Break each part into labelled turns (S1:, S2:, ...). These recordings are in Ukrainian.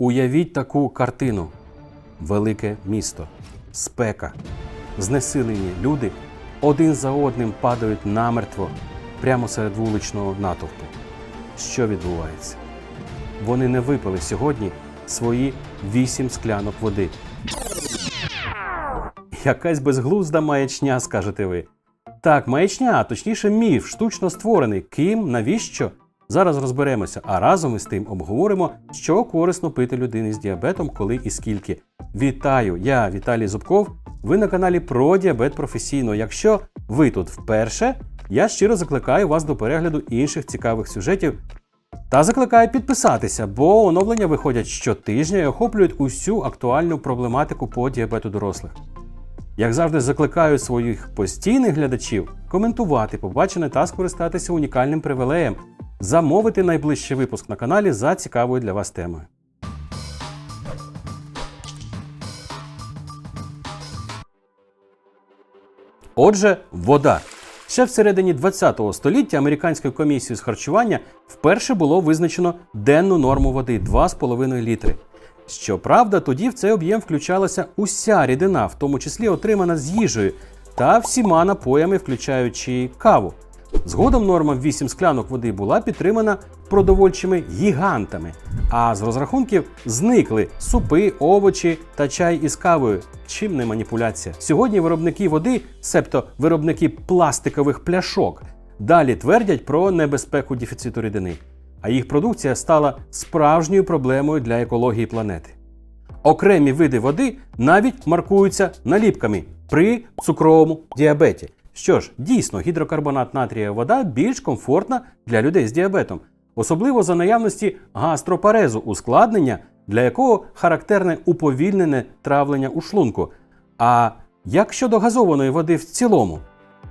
S1: Уявіть таку картину: велике місто, спека, знесилені люди один за одним падають намертво прямо серед вуличного натовпу. Що відбувається? Вони не випили сьогодні свої вісім склянок води. Якась безглузда маячня, скажете ви. Так, маячня, а точніше міф, штучно створений. Ким, навіщо? Зараз розберемося, а разом із тим обговоримо, що корисно пити людині з діабетом, коли і скільки. Вітаю! Я Віталій Зубков. Ви на каналі про діабет професійно. Якщо ви тут вперше, я щиро закликаю вас до перегляду інших цікавих сюжетів та закликаю підписатися, бо оновлення виходять щотижня і охоплюють усю актуальну проблематику по діабету дорослих. Як завжди, закликаю своїх постійних глядачів коментувати побачене та скористатися унікальним привілеєм, замовити найближчий випуск на каналі за цікавою для вас темою. Отже, вода. Ще всередині ХХ століття американською комісією з харчування вперше було визначено денну норму води 2,5 літри. Щоправда, тоді в цей об'єм включалася уся рідина, в тому числі отримана з їжею, та всіма напоями, включаючи каву. Згодом норма в 8 склянок води була підтримана продовольчими гігантами, а з розрахунків зникли супи, овочі та чай із кавою. Чим не маніпуляція? Сьогодні виробники води, себто виробники пластикових пляшок, далі твердять про небезпеку дефіциту рідини, а їх продукція стала справжньою проблемою для екології планети. Окремі види води навіть маркуються наліпками при цукровому діабеті. Що ж, дійсно, гідрокарбонат натрія вода більш комфортна для людей з діабетом, особливо за наявності гастропарезу, ускладнення, для якого характерне уповільнене травлення у шлунку. А як щодо газованої води в цілому?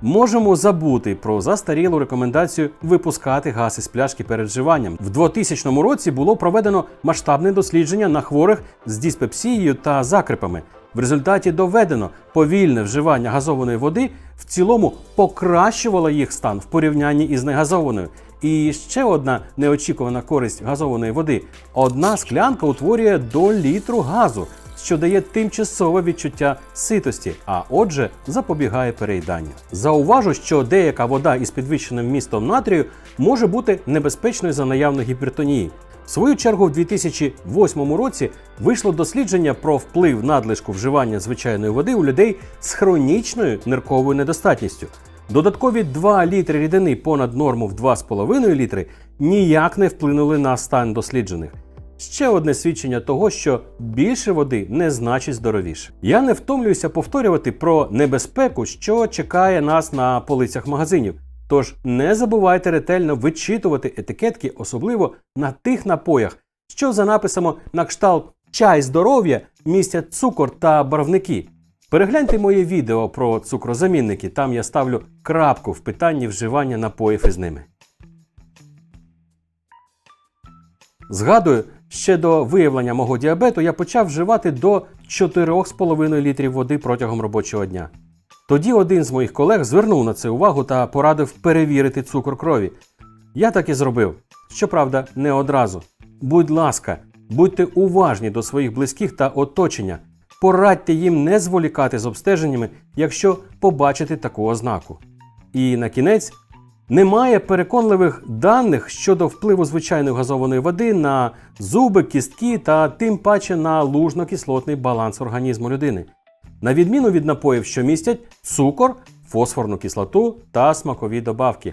S1: Можемо забути про застарілу рекомендацію випускати газ із пляшки перед вживанням. В 2000 році було проведено масштабне дослідження на хворих з диспепсією та закрипами. В результаті доведено повільне вживання газованої води в цілому покращувало їх стан в порівнянні із негазованою. І ще одна неочікувана користь газованої води: одна склянка утворює до літру газу, що дає тимчасове відчуття ситості, а отже, запобігає переїданню. Зауважу, що деяка вода із підвищеним вмістом натрію може бути небезпечною за наявної гіпертонії. Свою чергу, в 2008 році вийшло дослідження про вплив надлишку вживання звичайної води у людей з хронічною нирковою недостатністю. Додаткові 2 літри рідини понад норму в 2,5 літри ніяк не вплинули на стан досліджених. Ще одне свідчення того, що більше води не значить здоровіше. Я не втомлююся повторювати про небезпеку, що чекає нас на полицях магазинів. Тож не забувайте ретельно вичитувати етикетки, особливо на тих напоях, що за написами на кшталт чай здоров'я містять цукор та барвники. Перегляньте моє відео про цукрозамінники, там я ставлю крапку в питанні вживання напоїв із ними. Згадую, ще до виявлення мого діабету я почав вживати до 4,5 літрів води протягом робочого дня. Тоді один з моїх колег звернув на це увагу та порадив перевірити цукор крові. Я так і зробив. Щоправда, не одразу. Будь ласка, будьте уважні до своїх близьких та оточення. Порадьте їм не зволікати з обстеженнями, якщо побачите таку ознаку. І на кінець немає переконливих даних щодо впливу звичайної газованої води на зуби, кістки та тим паче на лужно-кислотний баланс організму людини. На відміну від напоїв, що містять цукор, фосфорну кислоту та смакові добавки.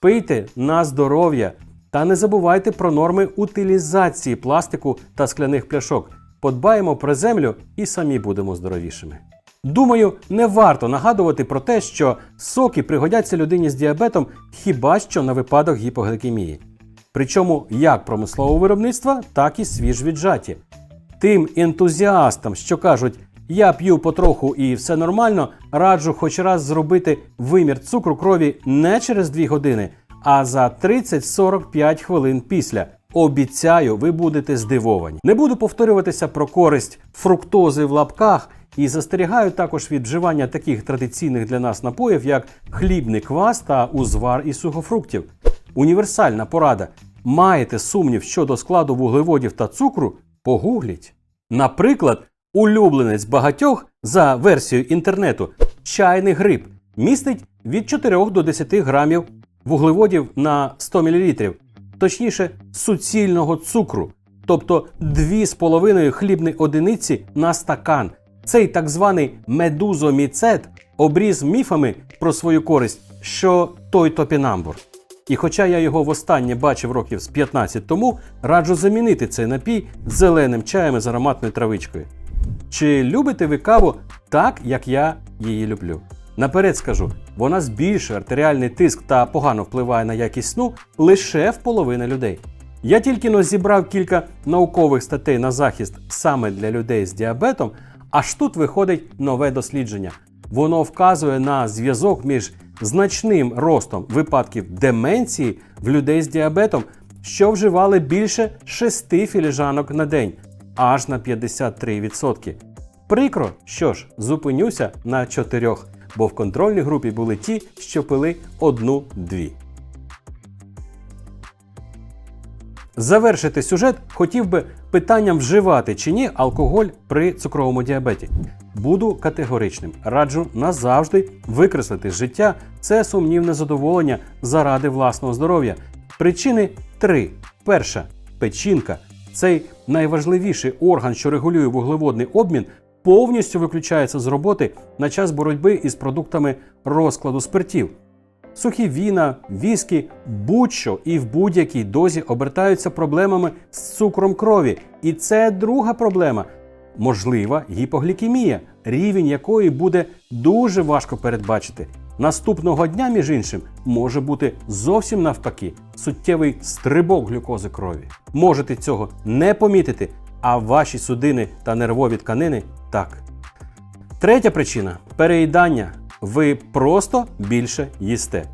S1: Пийте на здоров'я та не забувайте про норми утилізації пластику та скляних пляшок. Подбаємо про землю і самі будемо здоровішими. Думаю, не варто нагадувати про те, що соки пригодяться людині з діабетом хіба що на випадок гіпогликемії. Причому як промислового виробництва, так і свіжвіджаті. Тим ентузіастам, що кажуть, я п'ю потроху і все нормально, раджу хоч раз зробити вимір цукру крові не через 2 години, а за 30-45 хвилин після. Обіцяю, ви будете здивовані. Не буду повторюватися про користь фруктози в лапках і застерігаю також від вживання таких традиційних для нас напоїв, як хлібний квас та узвар із сухофруктів. Універсальна порада. Маєте сумнів щодо складу вуглеводів та цукру? Погугліть. Наприклад, улюбленець багатьох за версією інтернету чайний гриб містить від 4 до 10 грамів вуглеводів на 100 мл, точніше, суцільного цукру, тобто 2,5 хлібні одиниці на стакан. Цей так званий медузоміцет обріз міфами про свою користь, що той топінамбур. І хоча я його востаннє бачив років з 15 тому, раджу замінити цей напій зеленим чаєм з ароматною травичкою. Чи любите ви каву так, як я її люблю? Наперед скажу, вона збільшує артеріальний тиск та погано впливає на якість сну лише в половини людей. Я тільки но зібрав кілька наукових статей на захист саме для людей з діабетом, аж тут виходить нове дослідження. Воно вказує на зв'язок між значним ростом випадків деменції в людей з діабетом, що вживали більше 6 філіжанок на день, аж на 53%. Прикро, що ж, зупинюся на чотирьох, бо в контрольній групі були ті, що пили одну-дві. Завершити сюжет хотів би питанням вживати чи ні алкоголь при цукровому діабеті. Буду категоричним. Раджу назавжди викреслити з життя це сумнівне задоволення заради власного здоров'я. Причини три: перша печінка. Цей найважливіший орган, що регулює вуглеводний обмін, повністю виключається з роботи на час боротьби із продуктами розкладу спиртів. Сухі віна, віскі, будь-що і в будь-якій дозі обертаються проблемами з цукром крові. І це друга проблема можлива гіпоглікемія, рівень якої буде дуже важко передбачити. Наступного дня, між іншим, може бути зовсім навпаки суттєвий стрибок глюкози крові. Можете цього не помітити, а ваші судини та нервові тканини так. Третя причина переїдання. Ви просто більше їсте.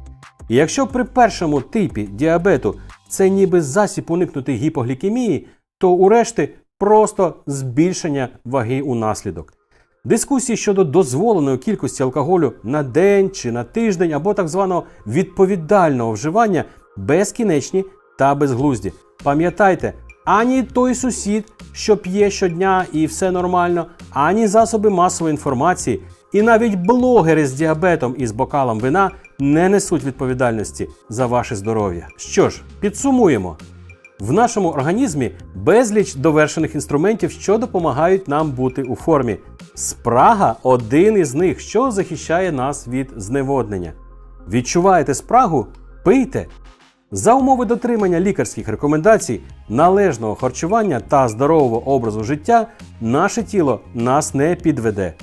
S1: І якщо при першому типі діабету це ніби засіб уникнути гіпоглікемії, то у решти просто збільшення ваги у наслідок. Дискусії щодо дозволеної кількості алкоголю на день чи на тиждень або так званого відповідального вживання безкінечні та безглузді. Пам'ятайте, ані той сусід, що п'є щодня і все нормально, ані засоби масової інформації, і навіть блогери з діабетом і з бокалом вина не несуть відповідальності за ваше здоров'я. Що ж, підсумуємо. В нашому організмі безліч довершених інструментів, що допомагають нам бути у формі. Спрага один із них, що захищає нас від зневоднення. Відчуваєте спрагу? Пийте. За умови дотримання лікарських рекомендацій, належного харчування та здорового образу життя, наше тіло нас не підведе.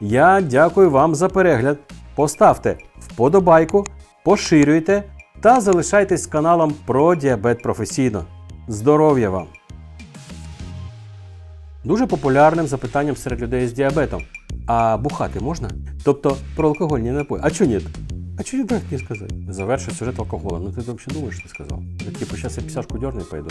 S1: Я дякую вам за перегляд. Поставте вподобайку, поширюйте та залишайтесь з каналом про діабет професійно. Здоров'я вам! Дуже популярним запитанням серед людей з діабетом. А бухати можна? Тобто про алкогольні напої. А чого ні? А чого так не сказати? Завершив сюжет алкоголем. Ну ти взагалі думаєш, що ти сказав? Я, типу, зараз я пісяшку дерну і пойду.